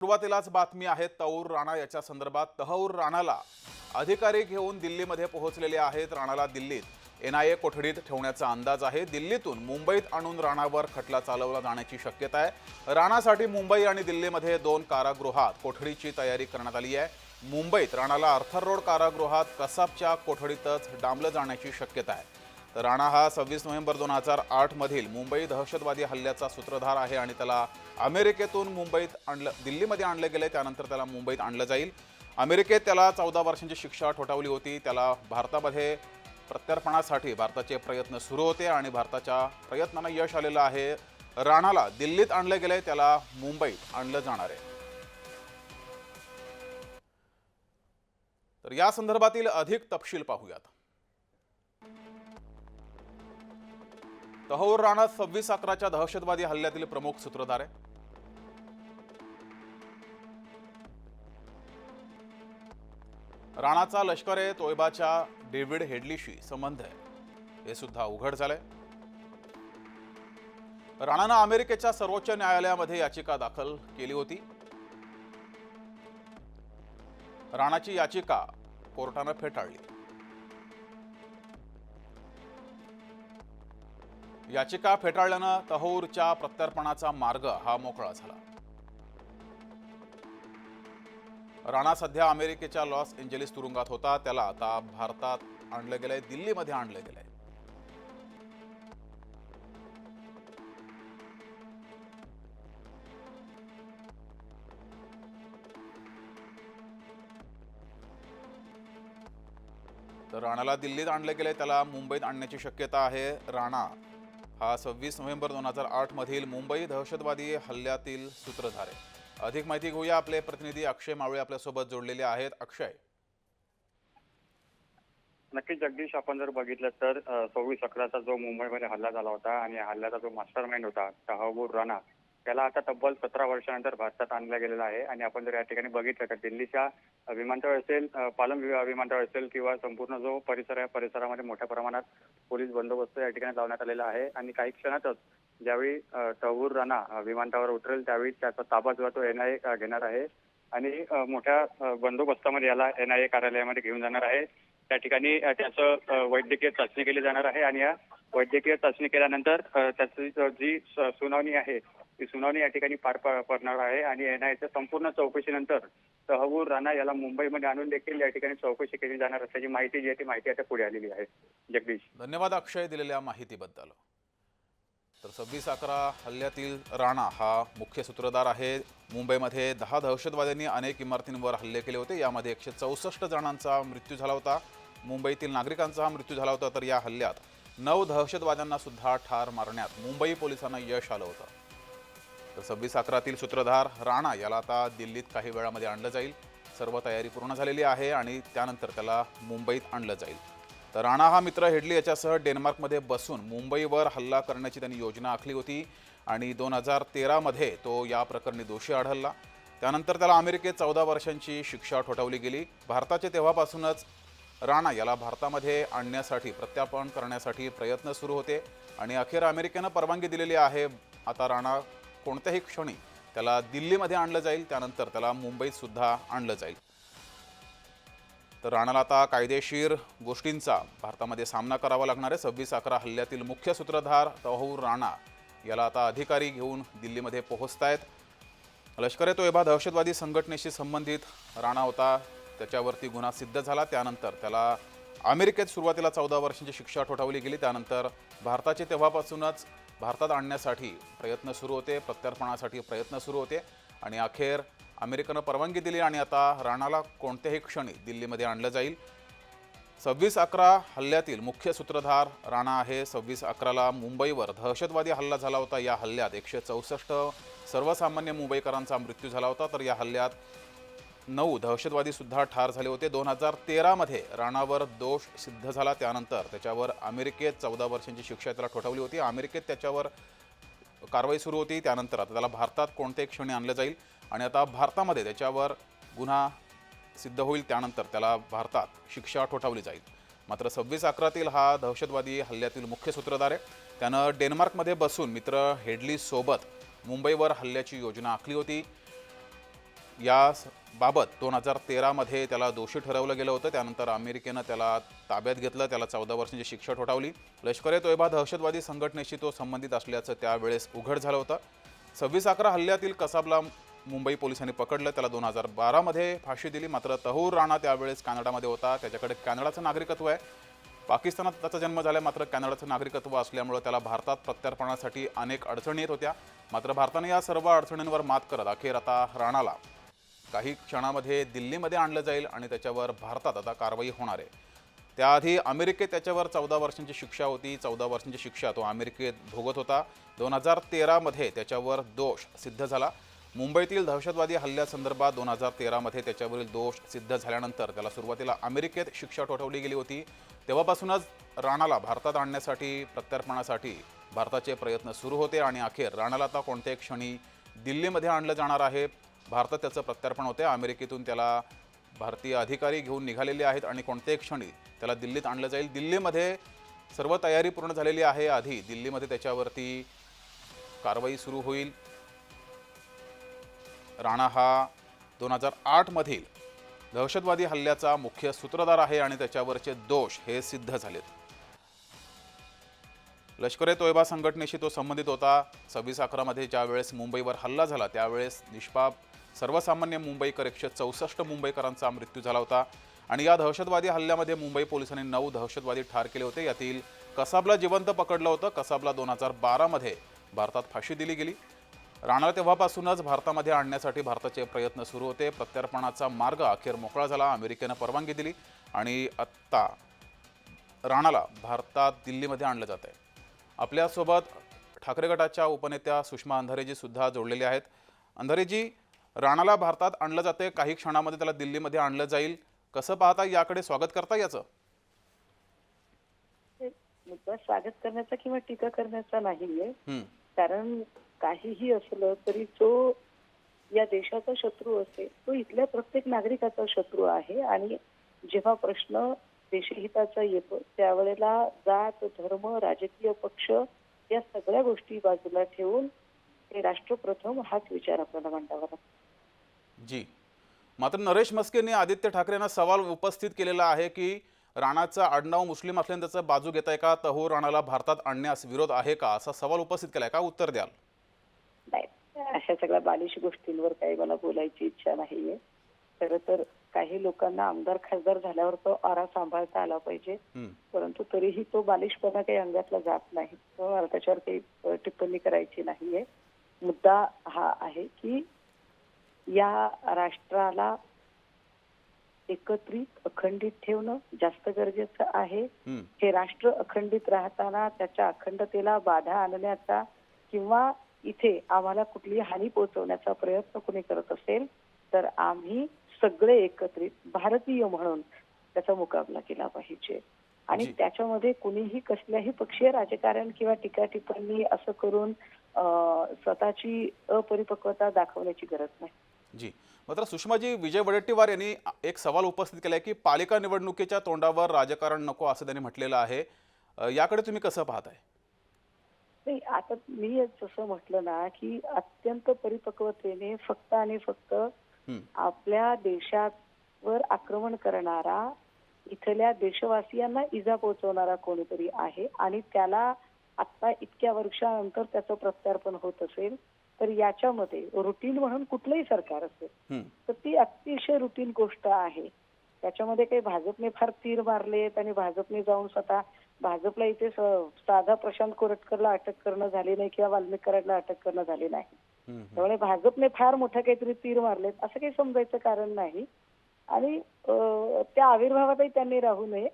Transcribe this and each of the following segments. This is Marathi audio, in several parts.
सुरुवातीलाच बातमी आहे तौर राणा याच्या संदर्भात. तहौर राणाला अधिकारी घेऊन दिल्लीमध्ये पोहोचलेले आहेत राणाला दिल्लीत. एन आय ए कोठडीत ठेवण्याचा अंदाज आहे. दिल्लीतून मुंबईत आणून राणावर खटला चालवला जाण्याची शक्यता आहे. राणासाठी मुंबई आणि दिल्लीमध्ये दोन कारागृहात कोठडीची तयारी करण्यात आली आहे. मुंबईत राणाला अर्थर रोड कारागृहात कसाबच्या कोठडीतच डांबलं जाण्याची शक्यता आहे. तर राणा हा सव्वीस नोव्हेंबर दोन हजार आठमधील मुंबई दहशतवादी हल्ल्याचा सूत्रधार आहे आणि त्याला अमेरिकेतून मुंबईत आणलं दिल्लीमध्ये आणलं गेले त्यानंतर त्याला मुंबईत आणलं जाईल. अमेरिकेत त्याला चौदा वर्षांची शिक्षा ठोठावली होती. त्याला भारतामध्ये प्रत्यार्पणासाठी भारताचे प्रयत्न सुरू होते आणि भारताच्या प्रयत्नांना यश आलेलं आहे. राणाला दिल्लीत आणलं गेले त्याला मुंबईत आणलं जाणार आहे. तर या संदर्भातील अधिक तपशील पाहूयात. तहौर राणा सव्वीस अकराच्या दहशतवादी हल्ल्यातील प्रमुख सूत्रधार आहे राणाचा लष्कर ए तोयबाच्या डेव्हिड हेडलीशी संबंध आहे. हे सुद्धा उघड झालंय. राणानं अमेरिकेच्या सर्वोच्च न्यायालयामध्ये याचिका दाखल केली होती. राणाची याचिका कोर्टानं फेटाळली. याचिका फेटाळल्यानं तहूरच्या प्रत्यार्पणाचा मार्ग हा मोकळा झाला. राणा सध्या अमेरिकेच्या लॉस एंजेलिस तुरुंगात होता. त्याला आता भारतात आणलं गेलंय दिल्लीमध्ये आणलं गेलंय. तर राणाला दिल्लीत आणलं गेलंय त्याला मुंबईत आणण्याची शक्यता आहे. राणा हा सव्वीस नोव्हेंबर दोन हजार आठ मधील मुंबई दहशतवादी हल्ल्यातील सूत्रधार. आहे अधिक माहिती घेऊया आपले प्रतिनिधी अक्षय मावळे आपल्यासोबत जोडलेले आहेत. अक्षय. नक्कीच जगदीश आपण जर बघितलं तर सव्वीस अकराचा जो मुंबईमध्ये हल्ला झाला होता आणि हल्ल्याचा जो मास्टर माइंड होता तहबूर राणा त्याला आता तब्बल सतरा वर्षानंतर भारतात आणला गेलेला आहे. आणि आपण जर या ठिकाणी बघितलं तर दिल्लीच्या विमानतळ असेल पालम विमानतळ असेल किंवा संपूर्ण जो परिसर आहे परिसरामध्ये मोठ्या प्रमाणात पोलीस बंदोबस्त या ठिकाणी लावण्यात आलेला आहे. आणि काही क्षणातच ज्यावेळी अ, तहूर राणा विमानतळावर उतरेल त्यावेळी त्याचा ताबा जो तो एन आय घेणार आहे. आणि मोठ्या बंदोबस्तामध्ये याला एन आय ए कार्यालयामध्ये घेऊन जाणार आहे. त्या ठिकाणी त्याचं वैद्यकीय चाचणी केली जाणार आहे आणि या वैद्यकीय चाचणी केल्यानंतर त्याची जी सुनावणी आहे ती सुनावणी या ठिकाणी पार पडणार आहे आणि एनआयच्या संपूर्ण चौकशीनंतर तहवूर राणा याला मुंबईमध्ये आणून देखील या ठिकाणी चौकशी केली जाणार असल्याची माहिती जी आहे ती माहिती आता पुढे आलेली आहे. जगदीश. धन्यवाद अक्षय दिलेल्या माहितीबद्दल. तर सव्वीस अकरा हल्ल्यातील राणा हा मुख्य सूत्रधार आहे. मुंबईमध्ये दहा दहशतवाद्यांनी अनेक इमारतींवर हल्ले केले होते. यामध्ये एकशे चौसष्ट जणांचा मृत्यू झाला होता. मुंबईतील नागरिकांचा मृत्यू झाला होता तर या हल्ल्यात नऊ दहशतवाद्यांना सुद्धा ठार मारण्यात मुंबई पोलिसांना यश आलं होतं. तर सव्वीस अकरातील सूत्रधार राणा याला आता दिल्लीत काही वेळामध्ये आणलं जाईल. सर्व तयारी पूर्ण झालेली आहे आणि त्यानंतर त्याला मुंबईत आणलं जाईल. तर राणा हा मित्र हेडली याच्यासह डेन्मार्कमध्ये बसून मुंबईवर हल्ला करण्याची त्यांनी योजना आखली होती आणि दोन हजार तेरामध्ये तो या प्रकरणी दोषी आढळला. त्यानंतर त्याला अमेरिकेत चौदा वर्षांची शिक्षा ठोठावली गेली. भारताचे तेव्हापासूनच राणा याला भारतामध्ये आणण्यासाठी प्रत्यार्पण करण्यासाठी प्रयत्न सुरू होते आणि अखेर अमेरिकेनं परवानगी दिलेली आहे. आता राणा कोणत्याही क्षणी त्याला दिल्लीमध्ये आणलं जाईल त्यानंतर त्याला मुंबईत सुद्धा आणलं जाईल. तर राणाला आता कायदेशीर गोष्टींचा भारतामध्ये सामना करावा लागणार आहे. सव्वीस अकरा हल्ल्यातील मुख्य सूत्रधार तहू राणा याला आता अधिकारी घेऊन दिल्लीमध्ये पोहोचत आहेत लष्कर ए तोयबा दहशतवादी संघटनेशी संबंधित राणा होता. त्याच्यावरती गुन्हा सिद्ध झाला. त्यानंतर त्याला अमेरिकेत सुरुवातीला चौदा वर्षांची शिक्षा ठोठावली गेली. त्यानंतर भारताचे तेव्हापासूनच भारतात आणण्यासाठी प्रयत्न सुरू होते. प्रत्यार्पणासाठी प्रयत्न सुरू होते. आणि अखेर अमेरिकेनं परवानगी दिली आणि आता राणाला कोणत्याही क्षणी दिल्लीमध्ये आणलं जाईल. सव्वीस अकरा हल्ल्यातील मुख्य सूत्रधार राणा आहे. सव्वीस अकराला मुंबईवर दहशतवादी हल्ला झाला होता. या हल्ल्यात एकशे चौसष्ट सर्वसामान्य मुंबईकरांचा मृत्यू झाला होता. तर या हल्ल्यात नऊ दहशतवादी सुद्धा ठार झाले होते. दोन हजार तेरामध्ये राणावर दोष सिद्ध झाला. त्यानंतर त्याच्यावर अमेरिकेत चौदा वर्षांची शिक्षा त्याला ठोठावली होती. अमेरिकेत त्याच्यावर कारवाई सुरू होती. त्यानंतर आता त्याला भारतात कोणत्याही क्षणी आणलं जाईल. आणि आता भारतामध्ये त्याच्यावर गुन्हा सिद्ध होईल. त्यानंतर त्याला भारतात शिक्षा ठोठावली जाईल. मात्र सव्वीस अकरातील हा दहशतवादी हल्ल्यातील मुख्य सूत्रधार आहे. त्यानं डेन्मार्कमध्ये बसून मित्र हेडली सोबत मुंबईवर हल्ल्याची योजना आखली होती. या बाबत दोन हजार तेरामध्ये त्याला दोषी ठरवलं गेलं होतं. त्यानंतर अमेरिकेनं त्याला ताब्यात घेतलं. त्याला चौदा वर्षांची शिक्षा ठोठावली. लष्कर ए तोयबा दहशतवादी संघटनेशी तो संबंधित असल्याचं त्यावेळेस उघड झालं होतं. सव्वीस अकरा हल्ल्यातील कसाबला मुंबई पोलिसांनी पकडलं. त्याला दोन हजार बारामध्ये फाशी दिली. मात्र तहूर राणा त्यावेळेस कॅनडामध्ये होता. त्याच्याकडे कॅनडाचं नागरिकत्व आहे. पाकिस्तानात त्याचा जन्म झाला. मात्र कॅनडाचं नागरिकत्व असल्यामुळं त्याला भारतात प्रत्यार्पणासाठी अनेक अडचणी येत होत्या. मात्र भारताने या सर्व अडचणींवर मात करत अखेर आता राणाला काही क्षणामध्ये दिल्लीमध्ये आणलं जाईल आणि त्याच्यावर भारतात आता कारवाई होणार आहे. त्याआधी अमेरिकेत त्याच्यावर चौदा वर्षांची शिक्षा होती. चौदा वर्षांची शिक्षा तो अमेरिकेत भोगत होता. दोन हजार तेरामध्ये त्याच्यावर दोष सिद्ध झाला. मुंबईतील दहशतवादी हल्ल्यासंदर्भात दोन हजार तेरामध्ये त्याच्यावरील दोष सिद्ध झाल्यानंतर त्याला सुरुवातीला अमेरिकेत शिक्षा ठोठवली गेली होती. तेव्हापासूनच राणाला भारतात आणण्यासाठी प्रत्यार्पणासाठी भारताचे प्रयत्न सुरू होते आणि अखेर राणाला आता कोणत्याही क्षणी दिल्लीमध्ये आणलं जाणार आहे. भारतात त्याचं प्रत्यार्पण होते अमेरिकेतून त्याला भारतीय अधिकारी घेऊन निघालेले आहेत आणि कोणत्याही क्षणी त्याला दिल्लीत आणलं जाईल. दिल्लीमध्ये सर्व तयारी पूर्ण झालेली आहे. आधी दिल्लीमध्ये त्याच्यावरती कारवाई सुरू होईल. राणा हा दोन हजार आठमधील दहशतवादी हल्ल्याचा मुख्य सूत्रधार आहे आणि त्याच्यावरचे दोष हे सिद्ध झालेत. लष्कर ए तोयबा संघटनेशी तो संबंधित होता. सव्वीस अकरामध्ये ज्यावेळेस मुंबईवर हल्ला झाला त्यावेळेस निष्पाप सर्वसामान्य मुंबईकर एकशे चौसष्ट मुंबईकरांचा मृत्यू झाला होता. आणि या दहशतवादी हल्ल्यामध्ये मुंबई पोलिसांनी नऊ दहशतवादी ठार केले होते. यातील कसाबला जिवंत पकडलं होतं. कसाबला दोन हजार बारामध्ये भारतात फाशी दिली गेली. राणा तेव्हापासूनच भारतामध्ये आणण्यासाठी भारताचे प्रयत्न सुरू होते. प्रत्यार्पणाचा मार्ग अखेर मोकळा झाला. अमेरिकेनं परवानगी दिली. आणि आत्ता राणाला भारतात दिल्लीमध्ये आणलं जात आहे. आपल्यासोबत ठाकरे गटाच्या उपनेत्या सुषमा अंधारेजी सुद्धा जोडलेले आहेत. अंधारेजी राणाला भारतात आणलं जाते काही क्षणामध्ये त्याला दिल्लीमध्ये आणलं जाईल. कसं पाहता याकडे स्वागत करता याचं? मुद्दा स्वागत करण्याचा किंवा टीका करण्याचा नाहीये. कारण काहीही असलं तरी जो या देशाचा शत्रू असेल तो इथल्या प्रत्येक नागरिकाचा शत्रू आहे. आणि जेव्हा प्रश्न देशहिताचा येतो त्यावेळेला जात धर्म राजकीय पक्ष या सगळ्या गोष्टी बाजूला ठेवून हे राष्ट्र प्रथम हाच विचार आपल्याला मांडावा लागतो. जी. मात्र नरेश मस्केंनी आदित्य ठाकरेंना सवाल उपस्थित केलेला आहे की राणाचं आडनाव मुस्लिम असल्याने त्याचं बाजू घेताय का? तहूर राणाला भारतात आणण्यास विरोध आहे का? असा सवाल उपस्थित केलाय का? उत्तर द्याल. नाही अशा सगळ्या बालिश गोष्टींवर काही मला बोलायची इच्छा नाहीये. खरं तर काही लोकांना आमदार खासदार झाल्यावर तो आरा सांभाळता आला पाहिजे. परंतु तरीही तो बालिशपणा काही अंगातला जात नाही. त्याच्यावर काही टिप्पणी करायची नाहीये. मुद्दा हा आहे की या राष्ट्राला एकत्रित अखंडित ठेवणं जास्त गरजेचं आहे. हं, राष्ट्र अखंडित राहताना त्याच्या अखंडतेला बाधा आणण्याचा किंवा इथे आम्हाला कुठली हानी पोहोचवण्याचा प्रयत्न कुणी करत असेल तर आम्ही सगळे एकत्रित भारतीय म्हणून त्याचा मुकाबला केला पाहिजे. आणि. त्याच्यामध्ये कुणीही कसल्याही पक्षीय राजकारण किंवा टीका टिप्पणी असं करून स्वतःची अपरिपक्वता दाखवण्याची गरज नाही. जी. मात्र सुषमाजी विजय वडेट्टीवार यांनी एक सवाल उपस्थित केलाय की पालिका निवडणुकीच्या तोंडावर राजकारण नको असं त्यांनी म्हटलेलं आहे. याकडे तुम्ही कसं पाहताय? नाही आता मी जसं म्हटलं ना की अत्यंत परिपक्वतेने फक्त आणि फक्त आपल्या देशावर आक्रमण करणारा इथल्या देशवासियांना इजा पोहोचवणारा कोणीतरी आहे आणि त्याला आता इतक्या वर्षानंतर त्याचं प्रत्यार्पण होत असेल तर याच्यामध्ये रुटीन म्हणून कुठलंही सरकार असेल तर ती अतिशय रुटीन गोष्ट आहे. त्याच्यामध्ये काही भाजपने फार तीर मारलेत आणि भाजपने जाऊन स्वतः भाजपला इथे साधा प्रशांत कोरटकरला अटक करणं झाली नाही किंवा वाल्मिक कराडला अटक करणं झाली नाही. त्यामुळे भाजपने फार मोठं काहीतरी तीर मारलेत असं काही समजायचं कारण नाही. आणि त्या आविर्भावातही त्यांनी राहू नये.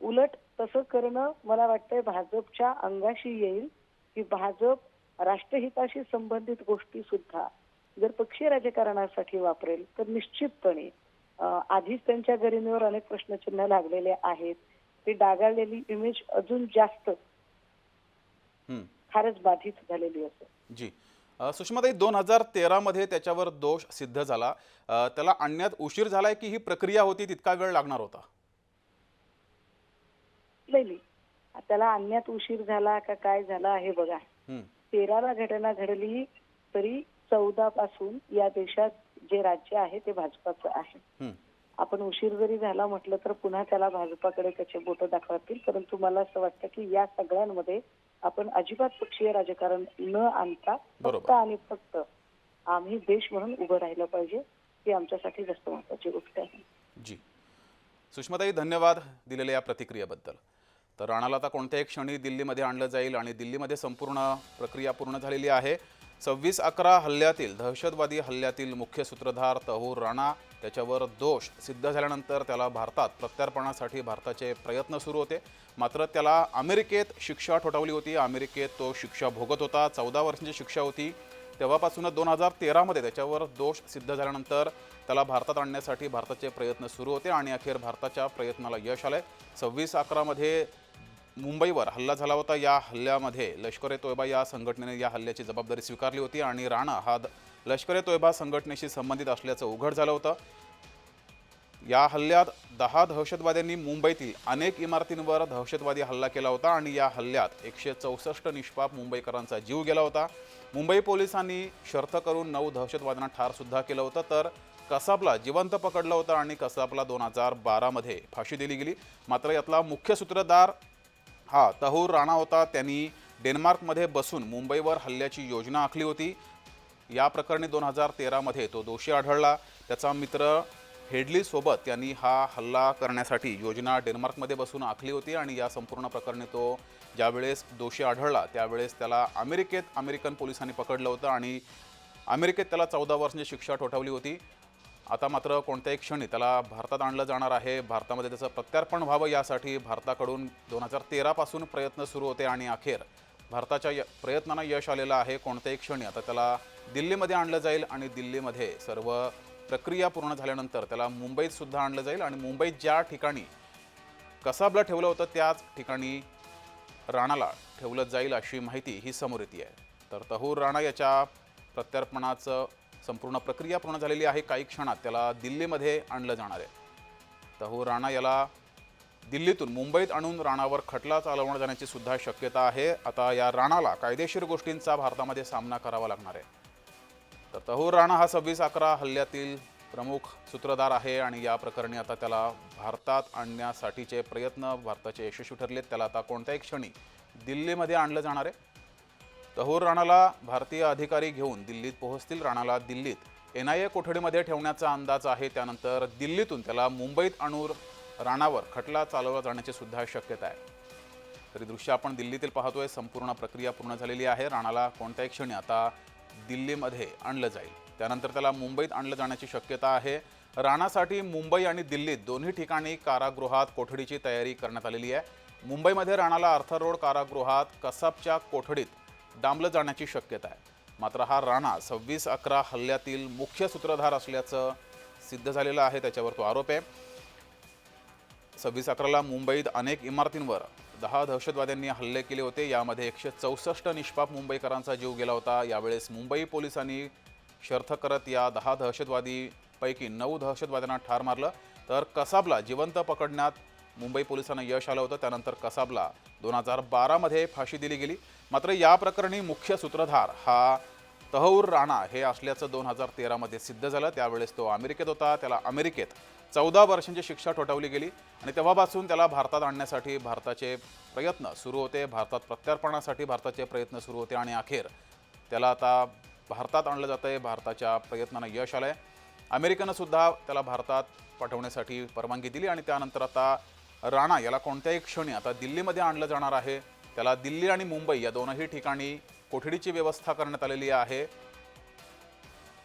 उलट तसं करणं मला वाटतंय भाजपच्या अंगाशी येईल की भाजप राष्ट्रहिताशी संबंधित गोष्टी सुद्धा जर पक्षीय राजकारणासाठी वापरेल तर निश्चितपणे आधीच त्यांच्या गरिमेवर अनेक प्रश्नचिन्ह लागलेले आहेत. ती डागाळलेली इमेज अजून जास्त. फारच बाधित झालेली असेल. जी. सुषमाताई दोन हजार तेरामध्ये त्याच्यावर दोष सिद्ध झाला. त्याला आणण्यात उशीर झालाय की ही प्रक्रिया होती तितका वेळ लागणार होता. त्याला आणण्यात उशीर झाला का काय झाला हे बघा. तेराला घटना घडली तरी चौदा पासून या देशात जे राज्य आहे ते भाजपाचं आहे. आपण उशीर जरी झाला म्हटलं तर पुन्हा त्याला भाजपाकडे त्याचे बोट दाखवतील. परंतु मला असं वाटतं की या सगळ्यांमध्ये आपण अजिबात पक्षीय राजकारण न आणता फक्त. आणि फक्त आम्ही देश म्हणून उभं राहिलं पाहिजे ही आमच्यासाठी जास्त महत्वाची गोष्ट आहे. जी. सुषमाताई धन्यवाद दिलेल्या या प्रतिक्रियेबद्दल. तर राणाला आता कोणत्याही क्षणी दिल्लीमध्ये आणलं जाईल आणि दिल्लीमध्ये संपूर्ण प्रक्रिया पूर्ण झालेली आहे. सव्वीस अकरा हल्ल्यातील दहशतवादी हल्ल्यातील मुख्य सूत्रधार तहूर राणा त्याच्यावर दोष सिद्ध झाल्यानंतर त्याला भारतात प्रत्यार्पणासाठी भारताचे प्रयत्न सुरू होते. मात्र त्याला अमेरिकेत शिक्षा ठोठावली होती. अमेरिकेत तो शिक्षा भोगत होता. चौदा वर्षांची शिक्षा होती. तेव्हापासूनच दोन हजार तेरामध्ये त्याच्यावर दोष सिद्ध झाल्यानंतर त्याला भारतात आणण्यासाठी भारताचे प्रयत्न सुरू होते आणि अखेर भारताच्या प्रयत्नाला यश आलं आहे सव्वीस अकरामध्ये मुंबईवर हल्ला झाला होता. या हल्ल्यामध्ये लष्कर ए तोयबा या संघटनेने या हल्ल्याची जबाबदारी स्वीकारली होती आणि राणा हा द- लष्कर ए तोयबा संघटनेशी संबंधित असल्याचं उघड झालं होतं. या हल्ल्यात दहा दहशतवाद्यांनी मुंबईतील अनेक इमारतींवर दहशतवादी हल्ला केला होता आणि या हल्ल्यात एकशे चौसष्ट निष्पाप मुंबईकरांचा जीव गेला होता. मुंबई पोलिसांनी शर्थ करून नऊ दहशतवाद्यांना ठारसुद्धा केलं होतं तर कसाबला जिवंत पकडलं होतं आणि कसाबला दोन हजार बारामध्ये फाशी दिली गेली. मात्र यातला मुख्य सूत्रधार हा तहूर राणा होता. त्यांनी डेन्मार्कमध्ये बसून मुंबईवर हल्ल्याची योजना आखली होती. या प्रकरणी दोन हजार तेरामध्ये तो दोषी आढळला. त्याचा मित्र हेडलीसोबत त्यांनी हा हल्ला करण्यासाठी योजना डेन्मार्कमध्ये बसून आखली होती आणि या संपूर्ण प्रकरणी तो ज्यावेळेस दोषी आढळला त्यावेळेस त्याला अमेरिकेत अमेरिकन पोलिसांनी पकडलं होतं आणि अमेरिकेत त्याला चौदा वर्षांची शिक्षा ठोठावली होती. आता मात्र कोणत्याही क्षणी त्याला भारतात आणलं जाणार आहे. भारतामध्ये त्याचं प्रत्यार्पण व्हावं यासाठी भारताकडून दोन हजार तेरापासून प्रयत्न सुरू होते आणि अखेर भारताच्या य प्रयत्नांना यश आलेलं आहे कोणत्याही क्षणी. आता त्याला दिल्लीमध्ये आणलं जाईल आणि दिल्लीमध्ये सर्व प्रक्रिया पूर्ण झाल्यानंतर त्याला मुंबईत सुद्धा आणलं जाईल आणि मुंबईत ज्या ठिकाणी कसाबला ठेवलं होतं त्याच ठिकाणी राणाला ठेवलं जाईल अशी माहिती ही समोर येते आहे तर तहूर राणा याच्या प्रत्यार्पणाचं संपूर्ण प्रक्रिया पूर्ण झालेली आहे. काही क्षणात त्याला दिल्लीमध्ये आणलं जाणार आहे. तहूर राणा याला दिल्लीतून मुंबईत आणून राणावर खटला चालवण्यात जाण्याची सुद्धा शक्यता आहे. आता या राणाला कायदेशीर गोष्टींचा भारतामध्ये सामना करावा लागणार आहे. तर तहूर राणा हा सव्वीस अकरा हल्ल्यातील प्रमुख सूत्रधार आहे आणि या प्रकरणी आता त्याला भारतात आणण्यासाठीचे प्रयत्न भारताचे यशस्वी ठरलेत. त्याला आता कोणत्याही क्षणी दिल्लीमध्ये आणलं जाणार आहे. तहूर राणाला भारतीय अधिकारी घेऊन दिल्लीत पोहोचतील. राणाला दिल्लीत एन आय ए कोठडीमध्ये ठेवण्याचा अंदाज आहे. त्यानंतर दिल्लीतून त्याला मुंबईत आणून राणावर खटला चालवला जाण्याची सुद्धा शक्यता आहे. तरी दृश्य आपण दिल्लीतील पाहतोय. संपूर्ण प्रक्रिया पूर्ण झालेली आहे. राणाला कोणत्याही क्षणी आता दिल्लीमध्ये आणलं जाईल. त्यानंतर त्याला मुंबईत आणलं जाण्याची शक्यता आहे. राणासाठी मुंबई आणि दिल्लीत दोन्ही ठिकाणी कारागृहात कोठडीची तयारी करण्यात आलेली आहे. मुंबईमध्ये राणाला आर्थर रोड कारागृहात कसबच्या कोठडीत डांबलं जाण्याची शक्यता आहे. मात्र हा राणा सव्वीस अकरा हल्ल्यातील मुख्य सूत्रधार असल्याचं सिद्ध झालेलं आहे. त्याच्यावर तो आरोप आहे. सव्वीस अकराला मुंबईत अनेक इमारतींवर दहा दहशतवाद्यांनी हल्ले केले होते. यामध्ये एकशे चौसष्ट निष्पाप मुंबईकरांचा जीव गेला होता. यावेळेस मुंबई पोलिसांनी शर्थ करत या दहा दहशतवादीपैकी नऊ दहशतवाद्यांना ठार मारलं. तर कसाबला जिवंत पकडण्यात मुंबई पोलिसांना यश आलं होतं. त्यानंतर कसाबला दोन हजार बारामध्ये फाशी दिली गेली. मात्र या प्रकरणी मुख्य सूत्रधार हा तहऊर राणा हे असल्याचं दोन हजार तेरामध्ये सिद्ध झालं. त्यावेळेस तो अमेरिकेत होता. त्याला अमेरिकेत चौदा वर्षांची शिक्षा ठोठावली गेली आणि तेव्हापासून त्याला भारतात आणण्यासाठी भारताचे प्रयत्न सुरू होते. भारतात प्रत्यार्पणासाठी भारताचे प्रयत्न सुरू होते आणि अखेर त्याला आता भारतात आणलं जातं आहे भारताच्या प्रयत्नांना यश आलं आहे अमेरिकेनं सुद्धा त्याला भारतात पाठवण्यासाठी परवानगी दिली आणि त्यानंतर आता राणा याला कोणत्याही क्षणी आता दिल्लीमध्ये आणलं जाणार आहे. त्याला दिल्ली आणि मुंबई या दोनही ठिकाणी कोठडीची व्यवस्था करण्यात आलेली आहे.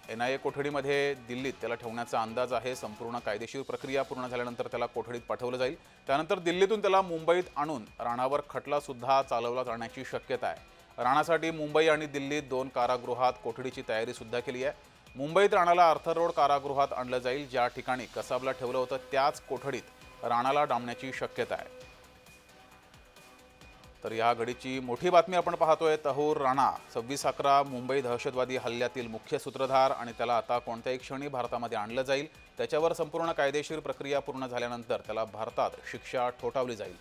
एन आय ए कोठडीमध्ये दिल्लीत त्याला ठेवण्याचा अंदाज आहे. संपूर्ण कायदेशीर प्रक्रिया पूर्ण झाल्यानंतर त्याला कोठडीत पाठवलं जाईल. त्यानंतर दिल्लीतून त्याला मुंबईत आणून राणावर खटलासुद्धा चालवला जाण्याची शक्यता आहे. राणासाठी मुंबई आणि दिल्लीत दोन कारागृहात कोठडीची तयारी सुद्धा केली आहे. मुंबईत राणाला आर्थर रोड कारागृहात आणलं जाईल ज्या ठिकाणी कसाबला ठेवलं होतं त्याच कोठडीत राणाला डांबण्याची शक्यता आहे. तर या घडीची मोठी बातमी आपण पाहतोय तहूर राणा सव्वीस अकरा मुंबई दहशतवादी हल्ल्यातील मुख्य सूत्रधार आणि त्याला आता कोणत्याही क्षणी भारतामध्ये आणलं जाईल. त्याच्यावर संपूर्ण कायदेशीर प्रक्रिया पूर्ण झाल्यानंतर त्याला भारतात शिक्षा ठोठावली जाईल.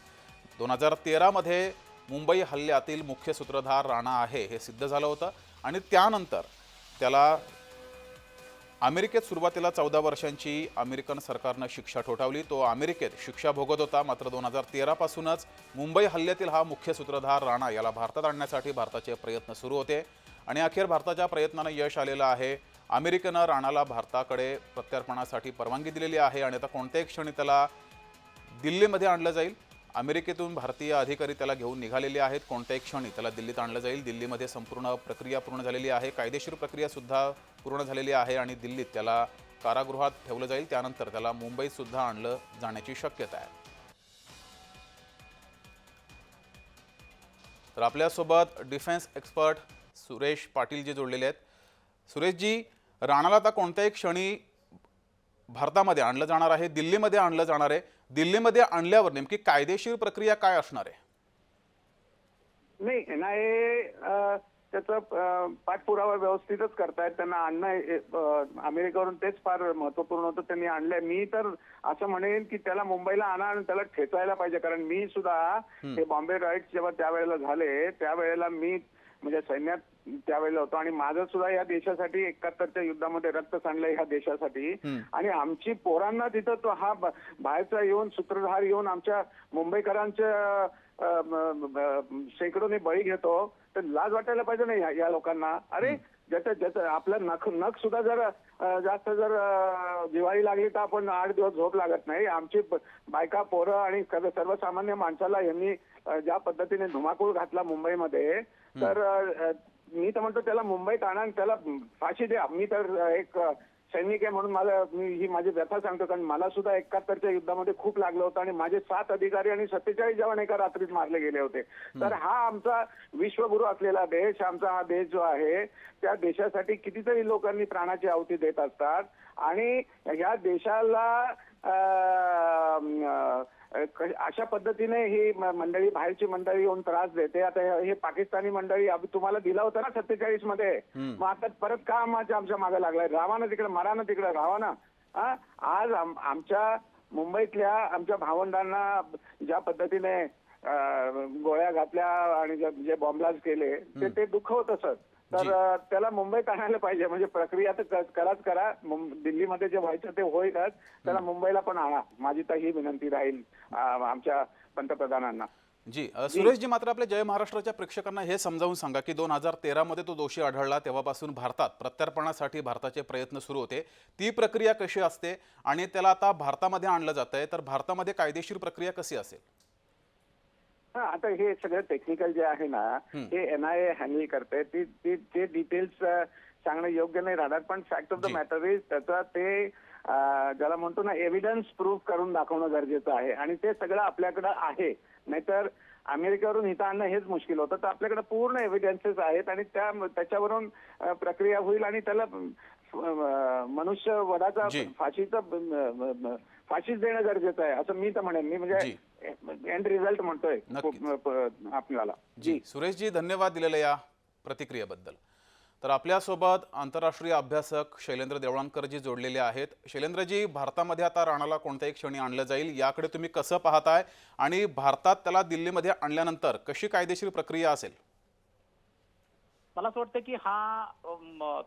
दोन हजार तेरामध्ये मुंबई हल्ल्यातील मुख्य सूत्रधार राणा आहे हे सिद्ध झालं होतं. आणि त्यानंतर त्याला अमेरिकेत सुरुवातीला चौदा वर्षांची अमेरिकन सरकारनं शिक्षा ठोठावली. तो अमेरिकेत शिक्षा भोगत होता मात्र दोन हजार तेरापासूनच मुंबई हल्ल्यातील हा मुख्य सूत्रधार राणा याला भारतात आणण्यासाठी भारताचे प्रयत्न सुरू होते. आणि अखेर भारताच्या प्रयत्नानं यश आलेलं आहे. अमेरिकेनं राणाला भारताकडे प्रत्यार्पणासाठी परवानगी दिलेली आहे. आणि आता कोणत्याही क्षणी त्याला दिल्लीमध्ये आणलं जाईल. अमेरिकेतून भारतीय अधिकारी त्याला घेऊन निघालेले आहेत. कोणत्याही क्षणी त्याला दिल्लीत आणलं जाईल. दिल्लीमध्ये संपूर्ण प्रक्रिया पूर्ण झालेली आहे. कायदेशीर प्रक्रिया सुद्धा पूर्ण झालेली आहे आणि दिल्लीत त्याला कारागृहात ठेवलं जाईल. त्यानंतर त्याला मुंबईत सुद्धा आणलं जाण्याची शक्यता आहे. तर आपल्यासोबत डिफेन्स एक्सपर्ट सुरेश पाटील जे जोडलेले आहेत. सुरेशजी राणाला आता कोणत्याही क्षणी भारतामध्ये आणलं जाणार आहे दिल्लीमध्ये आणलं जाणार आहे. दिल्लीमध्ये आणल्यावर नेमकी कायदेशीर प्रक्रिया काय असणार आहे? नाही एनआयए त्याचा पाठपुरावा व्यवस्थितच करतायत. त्यांना आणणं अमेरिकेवरून तेच फार महत्त्वपूर्ण होतं. त्यांनी आणलंय. मी तर असं म्हणेन की त्याला मुंबईला आणा आणि त्याला ठेचायला पाहिजे. कारण मी सुद्धा हे बॉम्बे राईट्स जेव्हा त्यावेळेला झाले त्यावेळेला मी म्हणजे सैन्यात त्यावेळेला होतो. आणि माझं सुद्धा या देशासाठी एकाहत्तरच्या युद्धामध्ये रक्त सांडलंय ह्या देशासाठी. आणि आमची पोरांना तिथं तो हा बाहेरचा येऊन सूत्रधार येऊन आमच्या मुंबईकरांच्या शेकडोने बळी घेतो. तर लाज वाटायला पाहिजे नाही या- लोकांना. अरे ज्याचं ज्याचं आपलं नख नख सुद्धा जर जास्त जर अ, जिवाळी लागली तर आपण आठ दिवस झोप लागत नाही. आमची बायका पोरं आणि सर्व- सर्वसामान्य माणसाला यांनी ज्या पद्धतीने धुमाकूळ घातला मुंबईमध्ये तर मी तर म्हणतो त्याला मुंबईत आणा त्याला फाशी द्या. मी तर एक सैनिक आहे म्हणून मला मी ही माझी व्यथा सांगतो कारण मला सुद्धा एकाहत्तरच्या युद्धामध्ये खूप लागलं होतं आणि माझे सात अधिकारी आणि सत्तेचाळीस जवान एका रात्रीत मारले गेले होते. तर हा आमचा विश्वगुरु असलेला देश आमचा हा देश जो आहे त्या देशासाठी कितीतरी लोकांनी प्राणाची आहुती देत असतात. आणि ह्या देशाला अशा पद्धतीने ही मंडळी बाहेरची मंडळी येऊन त्रास देते. आता हे पाकिस्तानी मंडळी तुम्हाला दिला होता ना सत्तेचाळीसमध्ये मग आता परत का आमच्या आमच्या मागे लागलाय? राहा ना तिकडे मारा ना तिकडे राहा ना. हा? आज आम- आमच्या मुंबईतल्या आमच्या भावंडांना ज्या पद्धतीने गोळ्या घातल्या आणि जे बॉम्बलाज केले ते ते दुःख होत असत. तर त्याला मुंबईत आणायला पाहिजे. म्हणजे प्रक्रिया तर कराच करा. दिल्लीमध्ये जे व्हायचं ते होईलच. त्याला मुंबईला पण आणा. माझी तर ही विनंती राहील आमच्या पंतप्रधानांना. जी सुरेशजी मात्र आपल्या जय महाराष्ट्राच्या प्रेक्षकांना हे समजावून सांगा की दोन हजार तेरामध्ये तो दोषी आढळला तेव्हापासून भारतात प्रत्यार्पणासाठी भारताचे प्रयत्न सुरू होते. ती प्रक्रिया कशी असते? आणि त्याला आता भारतामध्ये आणलं जात आहे तर भारतामध्ये कायदेशीर प्रक्रिया कशी असेल? आता हे सगळं टेक्निकल जे आहे ना हे एनआयए हँडल करते. ती ती ते डिटेल्स सांगणं योग्य नाही राहणार पण fact of the. Matter is त्याचा ते ज्याला म्हणतो ना एव्हिडन्स प्रूव्ह करून दाखवणं गरजेचं आहे. आणि ते सगळं आपल्याकडे आहे. नाहीतर अमेरिकेवरून इथं आणणं हेच मुश्किल होतं. तर आपल्याकडे पूर्ण एव्हिडन्सेस आहेत आणि त्या त्याच्यावरून प्रक्रिया होईल आणि त्याला मनुष्य वधाचा जी. फाशीचा फाशीच देणं गरजेचं आहे असं मी तर म्हणेन. मी म्हणजे एंड रिझल्ट म्हणतोय आपल्याला. जी. सुरेशजी धन्यवाद दिलेल्या या प्रतिक्रियेबद्दल. तर आपल्यासोबत आंतरराष्ट्रीय अभ्यासक शैलेंद्र देवळांकरजी जोडलेले आहेत. शैलेंद्रजी भारतामध्ये आता राणाला कोणत्याही क्षणी आणलं जाईल याकडे तुम्ही कसं पाहताय? आणि भारतात त्याला दिल्लीमध्ये आणल्यानंतर कशी कायदेशीर प्रक्रिया असेल? मला असं वाटतं की हा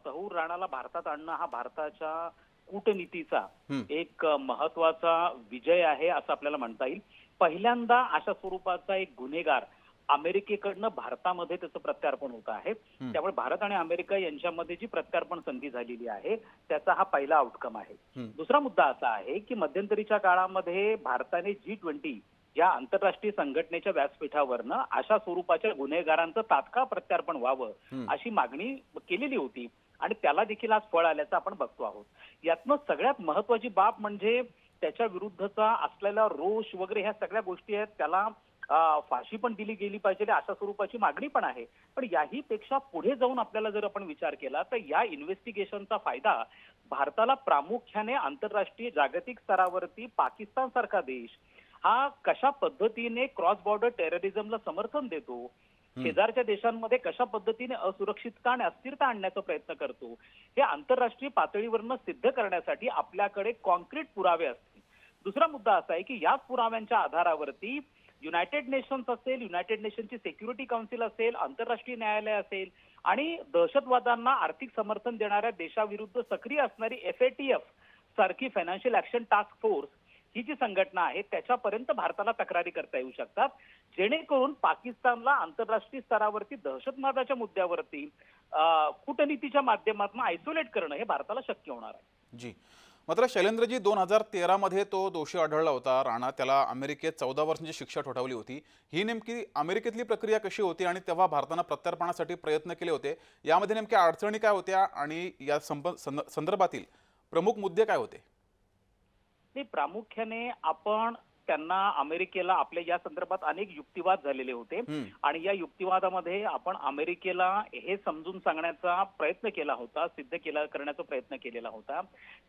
तहूर राणाला भारतात आणणं हा भारताच्या कूटनीतीचा. एक महत्त्वाचा विजय आहे असं आपल्याला म्हणता येईल. पहिल्यांदा अशा स्वरूपाचा एक गुन्हेगार अमेरिकेकडनं भारतामध्ये त्याचं प्रत्यार्पण होत आहे. त्यामुळे भारत आणि अमेरिका यांच्यामध्ये जी प्रत्यार्पण संधी झालेली आहे त्याचा हा पहिला आउटकम आहे. दुसरा मुद्दा असा आहे की मध्यंतरीच्या काळामध्ये भारताने जी ट्वेंटी या आंतरराष्ट्रीय संघटनेच्या व्यासपीठावरनं अशा स्वरूपाच्या गुन्हेगारांचं तात्काळ प्रत्यार्पण व्हावं अशी मागणी केलेली होती. आणि त्याला देखील आज फळ आल्याचं आपण बघतो आहोत. यातनं सगळ्यात महत्वाची बाब म्हणजे त्याच्या विरुद्धचा असलेला रोष वगैरे ह्या सगळ्या गोष्टी आहेत. त्याला फाशी पण दिली गेली पाहिजे अशा स्वरूपाची मागणी पण आहे. पण याही पेक्षा पुढे जाऊन आपल्याला जर आपण विचार केला तर या इन्व्हेस्टिगेशनचा फायदा भारताला प्रामुख्याने आंतरराष्ट्रीय जागतिक स्तरावरती पाकिस्तान सारखा देश हा कशा पद्धतीने क्रॉस बॉर्डर टेररिझमला समर्थन देतो शेजारच्या देशांमध्ये कशा पद्धतीने असुरक्षितता आणि अस्थिरता आणण्याचा प्रयत्न करतो हे आंतरराष्ट्रीय पातळीवरनं सिद्ध करण्यासाठी आपल्याकडे कॉन्क्रीट पुरावे असतील. दुसरा मुद्दा असा आहे की याच पुराव्यांच्या आधारावरती युनायटेड नेशन्स असेल युनायटेड नेशनची सेक्युरिटी काउन्सिल असेल आंतरराष्ट्रीय न्यायालय असेल आणि दहशतवादांना आर्थिक समर्थन देणाऱ्या देशाविरुद्ध सक्रिय असणारी एफ सारखी फायनान्शियल ऍक्शन टास्क फोर्स ही जी संघटना आहे त्याच्यापर्यंत भारताला तक्रारी करता येऊ शकतात. जेणेकरून पाकिस्तानला आंतरराष्ट्रीय स्तरावरती दहशतवादाच्या मुद्द्यावरती कूटनीतीच्या माध्यमातून आयसोलेट करणं हे भारताला शक्य होणार आहे. जी. मात्र शैलेंद्रजी दोन हजार तेरामध्ये तो दोषी आढळला होता. राणा त्याला अमेरिकेत चौदा वर्षांची शिक्षा ठोठावली होती. ही नेमकी अमेरिकेतली प्रक्रिया कशी होती आणि तेव्हा भारतानं प्रत्यार्पणासाठी प्रयत्न केले होते? यामध्ये नेमक्या अडचणी काय होत्या आणि या संप संदर्भातील प्रमुख मुद्दे काय होते? नाही प्रामुख्याने आपण त्यांना अमेरिकेला आपल्या या संदर्भात अनेक युक्तिवाद झालेले होते. आणि या युक्तिवादामध्ये आपण अमेरिकेला हे समजून सांगण्याचा प्रयत्न केला होता सिद्ध केला करण्याचा प्रयत्न केलेला होता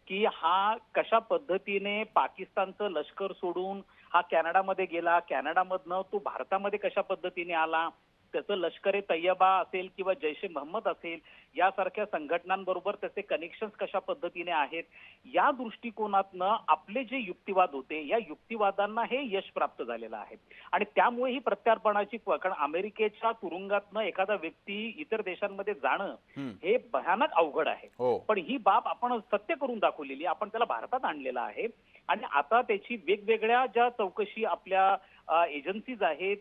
की हा कशा पद्धतीने पाकिस्तानचं लष्कर सोडून हा कॅनडामध्ये गेला कॅनडामधनं तो भारतामध्ये कशा पद्धतीने आला त्याचं लष्कर ए तय्यबा असेल किंवा जैश ए मोहम्मद असेल यासारख्या संघटनांबरोबर त्याचे कनेक्शन कशा पद्धतीने आहेत या दृष्टिकोनातनं आपले जे युक्तिवाद होते या युक्तिवादांना हे यश प्राप्त झालेलं आहे आणि त्यामुळे ही प्रत्यार्पणाची कारण अमेरिकेच्या तुरुंगातनं एखादा व्यक्ती इतर देशांमध्ये जाणं. हे भयानक अवघड आहे हो पण ही बाब आपण सत्य करून दाखवलेली. आपण त्याला भारतात आणलेला आहे आणि आता त्याची वेगवेगळ्या ज्या चौकशी आपल्या एजन्सीज आहेत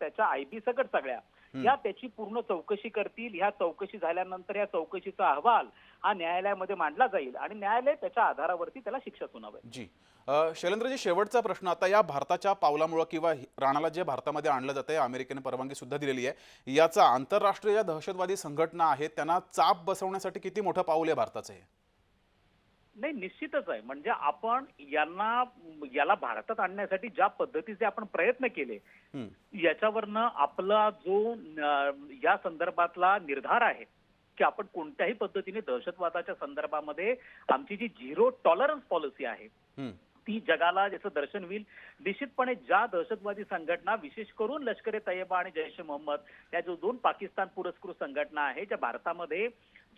त्याच्या आय बी सकट सगळ्या. या त्याची पूर्ण चौकशी करतील. ह्या चौकशी झाल्यानंतर या चौकशीचा अहवाल हा न्यायालयामध्ये मांडला जाईल आणि न्यायालय त्याच्या आधारावरती त्याला शिक्षा सुनावेल. जी. शैलेंद्रजी शेवटचा प्रश्न आता या भारताच्या पावलामुळं किंवा राणाला जे भारतामध्ये आणलं जातं अमेरिकेने परवानगी सुद्धा दिलेली आहे याचा आंतरराष्ट्रीय दहशतवादी संघटना आहेत त्यांना चाप बसवण्यासाठी किती मोठं पाऊल आहे भारताचं हे? नाही निश्चितच आहे म्हणजे आपण यांना याला भारतात आणण्यासाठी ज्या पद्धतीचे आपण प्रयत्न केले. याच्यावरनं आपला जो या संदर्भातला निर्धार आहे की आपण कोणत्याही पद्धतीने दहशतवादाच्या संदर्भामध्ये आमची जी झिरो टॉलरन्स पॉलिसी आहे. ती जगाला ज्याचं दर्शन होईल निश्चितपणे ज्या दहशतवादी संघटना विशेष करून लष्कर ए तय्यबा आणि जैश ए मोहम्मद या जो दोन पाकिस्तान पुरस्कृत संघटना आहे ज्या भारतामध्ये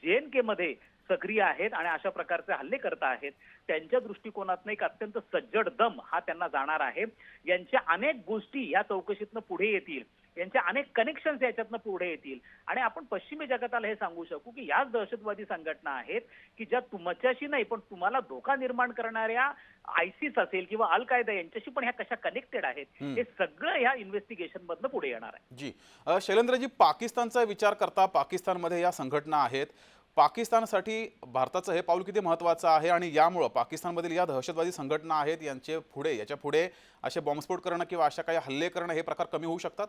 जे मध्ये सक्रिय आहेत आणि अशा प्रकारचे हल्ले करत आहेत. त्यांच्या दृष्टिकोनातनं एक अत्यंत सज्जड दम हा त्यांना जाणार आहे. यांच्या अनेक गोष्टी या चौकशीतनं पुढे येतील. यांचे अनेक कनेक्शन्स याच्यातनं पुढे येतील. आणि आपण पश्चिमी जगताला हे सांगू शकू की याच दहशतवादी संघटना आहेत की ज्या तुमच्याशी नाही पण तुम्हाला धोका निर्माण करणाऱ्या आयसिस असेल किंवा अल कायदा यांच्याशी पण ह्या कशा कनेक्टेड आहेत. हे सगळं ह्या इन्व्हेस्टिगेशन मधनं पुढे येणार आहे. जी. शैलेंद्रजी पाकिस्तानचा विचार करता पाकिस्तानमध्ये या संघटना आहेत. पाकिस्तानसाठी भारताचं हे पाऊल किती महत्त्वाचं आहे आणि यामुळं पाकिस्तानमधील या दहशतवादी संघटना आहेत यांचे पुढे याच्यापुढे असे बॉम्बस्फोट करणं किंवा अशा काही हल्ले करणं हे प्रकार कमी होऊ शकतात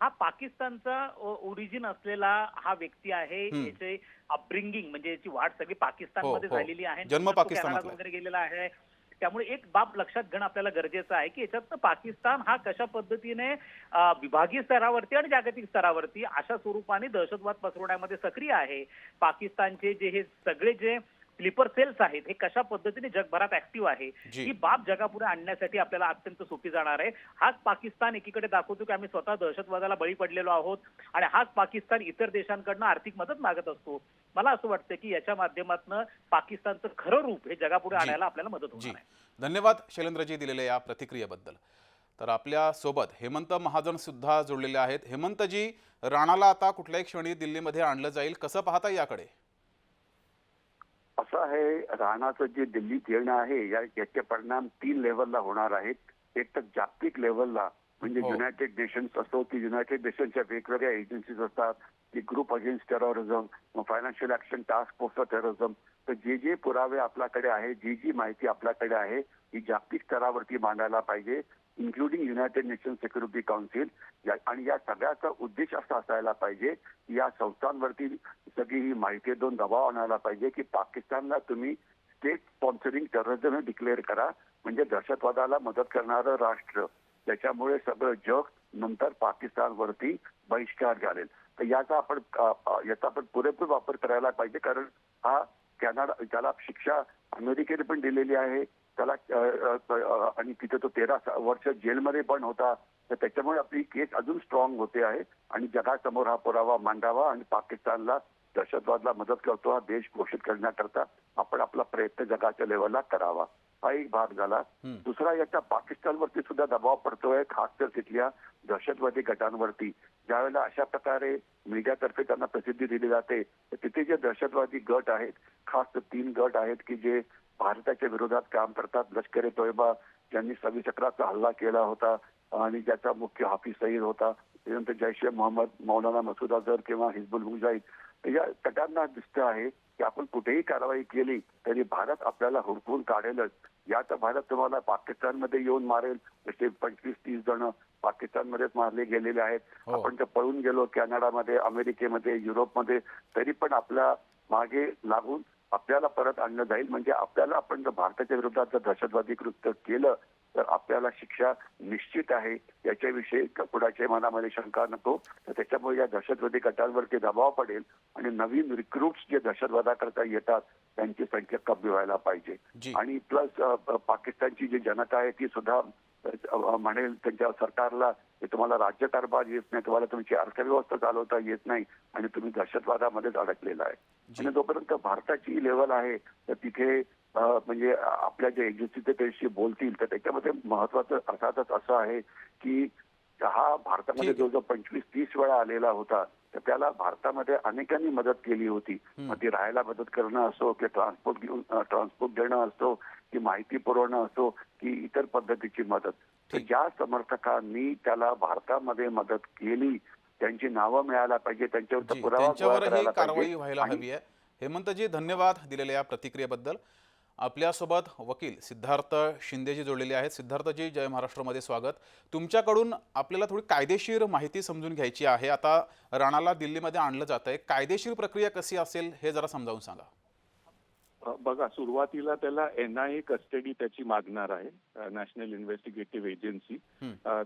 हा पाकिस्तानचा ओरिजिन असलेला हा व्यक्ती आहे. याचे अपब्रिंगिंग म्हणजे याची वाढ सगळी पाकिस्तानमध्ये हो, हो. झालेली आहे जन्म कॅनडात वगैरे गेलेला आहे त्यामुळे एक बाब लक्षात घेणं आपल्याला गरजेचं आहे की याच्यात पाकिस्तान हा कशा पद्धतीने विभागीय स्तरावरती आणि जागतिक स्तरावरती अशा स्वरूपाने दहशतवाद पसरवण्यामध्ये सक्रिय आहे. पाकिस्तानचे जे हे सगळे जे स्लीपर सेल्स आहेत हे कशा पद्धतीने जगभरात ऍक्टिव्ह आहे. ही बाब जगापुढे आणण्यासाठी आपल्याला अत्यंत सोपी जाणार आहे. हाच पाकिस्तान एकीकडे दाखवतो की आम्ही स्वतः दहशतवादाला बळी पडलेलो आहोत आणि हाच पाकिस्तान इतर देशांकडनं आर्थिक मदत मागत असतो. मला असं वाटतं की याच्या माध्यमातून पाकिस्तानचं खरं रूप हे जगापुढे. आणायला आपल्याला मदत होणार आहे. धन्यवाद शैलेंद्रजी दिलेल्या या प्रतिक्रियेबद्दल. तर आपल्यासोबत हेमंत महाजन सुद्धा जोडलेले आहेत. हेमंतजी राणाला आता कुठल्याही क्षणी दिल्लीमध्ये आणलं जाईल. कसं पाहता याकडे? असं आहे राणाचं जे दिल्लीत येणं आहे या याचे परिणाम तीन लेवलला होणार आहेत. एक तर जागतिक लेवलला म्हणजे हो. युनायटेड नेशन्स असो की युनायटेड नेशन्सच्या वेगवेगळ्या एजन्सीज असतात की group against terrorism financial action task force of terrorism तर जे जे पुरावे आपल्याकडे आहे जी जी माहिती आपल्याकडे आहे ही जागतिक स्तरावरती मांडायला पाहिजे. Including United Nation security council या- आणि या सगळ्याचा उद्देश असा असायला पाहिजे की या संस्थांवरती सगळी ही माहिती देऊन दबाव आणायला पाहिजे की पाकिस्तानला तुम्ही स्टेट स्पॉन्सरिंग टेररिझम डिक्लेअर करा. म्हणजे दहशतवादाला मदत करणारं राष्ट्र. त्याच्यामुळे सगळं जग नंतर पाकिस्तानवरती बहिष्कार घालेल. तर याचा आपण याचा आपण पुरेपूर वापर करायला पाहिजे. कारण हा कॅनडा त्याला शिक्षा अमेरिकेने पण दिलेली आहे त्याला आणि तिथे तो तेरा वर्ष जेलमध्ये पण होता. तर त्याच्यामुळे आपली केस अजून स्ट्रॉंग होते आहे. आणि जगासमोर हा पुरावा मांडावा आणि पाकिस्तानला दहशतवादला मदत करतो हा देश घोषित करण्याकरता आपण आपला प्रयत्न जगाच्या लेवलला करावा. हा एक भाग झाला. दुसरा याचा पाकिस्तानवरती सुद्धा दबाव पडतोय खास तर तिथल्या दहशतवादी गटांवरती. ज्यावेळेला अशा प्रकारे मीडियातर्फे त्यांना प्रसिद्धी दिली जाते तर तिथे जे दहशतवादी गट आहेत खास तर तीन गट आहेत की जे भारताच्या विरोधात काम करतात. लष्कर ए तोयबा ज्यांनी सव्वीस अकराचा हल्ला केला होता आणि ज्याचा मुख्य हाफिज सईद होता. त्यानंतर जैश ए मोहम्मद मौलाना मसूद अझहर किंवा हिजबुल मुजाहिद या गटांना दिसतं आहे की आपण कुठेही कारवाई केली तरी भारत आपल्याला हुडकून काढेलच. या तर भारत तुम्हाला पाकिस्तानमध्ये येऊन मारेल. जसे पंचवीस तीस जण पाकिस्तानमध्येच मारले गेलेले आहेत. हो. आपण जर पळून गेलो कॅनडामध्ये अमेरिकेमध्ये युरोपमध्ये तरी पण आपल्या मागे लागून आपल्याला परत आणलं जाईल. म्हणजे आपल्याला आपण जर भारताच्या विरोधात जर दहशतवादी कृत्य केलं तर आपल्याला शिक्षा निश्चित आहे. याच्याविषयी कुणाच्या मनामध्ये शंका नको. तर त्याच्यामुळे या दहशतवादी गटांवरती दबाव पडेल आणि नवीन रिक्रुट्स जे दहशतवादाकरता येतात त्यांची संख्या कमी व्हायला पाहिजे. आणि प्लस पाकिस्तानची जी जनता आहे ती सुद्धा म्हणेल त्यांच्या सरकारला की तुम्हाला राज्यकारभार येत नाही तुम्हाला तुमची अर्थव्यवस्था चालवता येत नाही आणि तुम्ही दहशतवादामध्येच अडकलेला आहे जी. आणि जोपर्यंत भारताची लेवल आहे तर तिथे म्हणजे आपल्या ज्या एजन्सी ते त्याशी बोलतील तर त्याच्यामध्ये महत्वाचं अर्थातच असं आहे की हा भारतामध्ये ठीक आहे. जो जो पंचवीस तीस वेळा आलेला होता तर त्याला भारतामध्ये अनेकांनी मदत केली होती. मग ती राहायला मदत करणं असो की ट्रान्सपोर्ट घेऊन ट्रान्सपोर्ट देणं असो की माहिती पुरवणं असो की इतर पद्धतीची मदत. ज्या समर्थकांनी त्याला भारतामध्ये मदत केली त्यांची नावं मिळायला पाहिजे त्यांच्यावर पुरावा कारवाई. व्हायला हवी आहे हेमंतजी धन्यवाद दिलेल्या या प्रतिक्रियेबद्दल आपल्यासोबत वकील सिद्धार्थ शिंदेजी जोडलेले आहेत. सिद्धार्थजी जय महाराष्ट्रामध्ये स्वागत. तुमच्याकडून आपल्याला थोडी कायदेशीर माहिती समजून घ्यायची आहे. आता राणाला दिल्लीमध्ये आणलं जात आहे कायदेशीर प्रक्रिया कशी असेल हे जरा समजावून सांगा. बघा सुरुवातीला त्याला एन आय ए कस्टडी त्याची मागणार आहे नॅशनल इन्व्हेस्टिगेटिव्ह एजन्सी.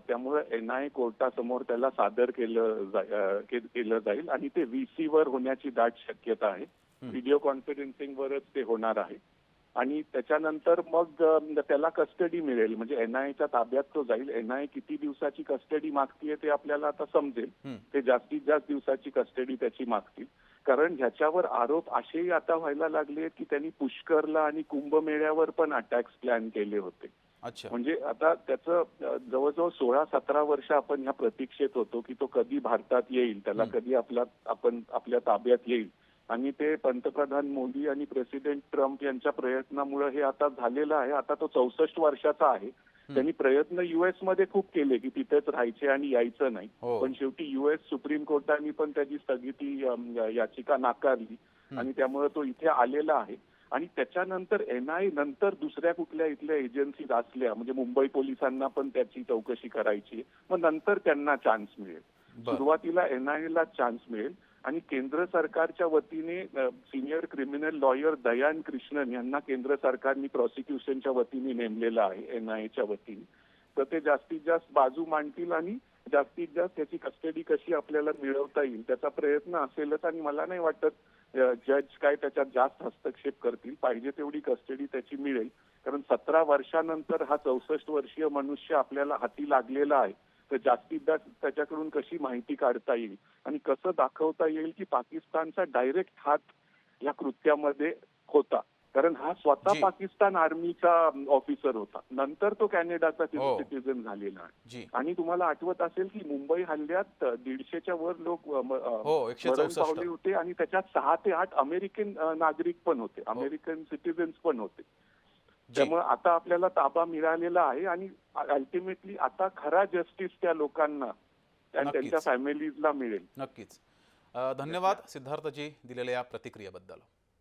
त्यामुळे एन आय ए कोर्टासमोर त्याला सादर केलं केलं जाईल. आणि ते व्हीसी वर होण्याची दाट शक्यता आहे. व्हिडिओ कॉन्फरन्सिंग वरच ते होणार आहे. आणि त्याच्यानंतर मग त्याला कस्टडी मिळेल. म्हणजे एनआयएच्या ताब्यात तो जाईल. एनआयए किती दिवसाची कस्टडी मागतीये ते आपल्याला आता समजेल. ते जास्तीत जास्त दिवसाची कस्टडी त्याची मागतील. कारण ह्याच्यावर आरोप असेही आता व्हायला लागले की त्यांनी पुष्करला आणि कुंभमेळ्यावर पण अटॅक्स प्लॅन केले होते. म्हणजे आता त्याचं जवळजवळ सोळा सतरा वर्ष आपण ह्या प्रतीक्षेत होतो की तो कधी भारतात येईल. त्याला. कधी आपला आपण आपल्या ताब्यात येईल. आणि ते पंतप्रधान मोदी आणि प्रेसिडेंट ट्रम्प यांच्या प्रयत्नामुळे हे आता झालेलं आहे. आता तो चौसष्ट वर्षाचा आहे. त्यांनी प्रयत्न युएसमध्ये खूप केले की तिथेच राहायचे आणि यायचं नाही. हो. पण शेवटी युएस सुप्रीम कोर्टाने पण त्याची स्थगिती याचिका नाकारली. आणि त्यामुळे तो इथे आलेला आहे. आणि त्याच्यानंतर एनआय नंतर दुसऱ्या कुठल्या इथल्या एजन्सीज असल्या म्हणजे मुंबई पोलिसांना पण त्याची चौकशी करायची. मग नंतर त्यांना चान्स मिळेल. सुरुवातीला एनआयए ला चान्स मिळेल. आणि केंद्र सरकारच्या वतीने senior criminal lawyer Dayan Krishnan यांना केंद्र सरकारने प्रॉसिक्युशनच्या वतीने नेमलेलं आहे एनआयएच्या वतीने. तर ते जास्तीत जास्त बाजू मांडतील आणि जास्तीत जास्त त्याची कस्टडी कशी आपल्याला मिळवता येईल त्याचा प्रयत्न असेलच आणि मला नाही वाटत जज काय त्याच्यात जास्त हस्तक्षेप करतील. पाहिजे तेवढी कस्टडी त्याची मिळेल. कारण सतरा वर्षानंतर हा चौसष्ट वर्षीय मनुष्य आपल्याला हाती लागलेला आहे. जास्तीत जास्त त्याच्याकडून कशी माहिती काढता येईल आणि कसं दाखवता येईल की पाकिस्तानचा डायरेक्ट हात या कृत्यामध्ये होता कारण हा स्वतः. पाकिस्तान आर्मीचा ऑफिसर होता नंतर तो कॅनेडाचा हो. सिटीजन झालेला आहे आणि तुम्हाला आठवत असेल की मुंबई हल्ल्यात दीडशेच्या वर लोक हो, 164. मरण पावले होते आणि त्याच्यात सहा ते आठ अमेरिकन नागरिक पण होते हो. अमेरिकन सिटीजन्स पण होते त्यामुळे आता आपल्याला ताबा मिळालेला आहे आणि अल्टिमेटली आता खरा जस्टिस त्या लोकांना आणि. त्यांच्या फॅमिलीजला मिळेल. नक्कीच. धन्यवाद सिद्धार्थजी दिलेल्या या प्रतिक्रियेबद्दल.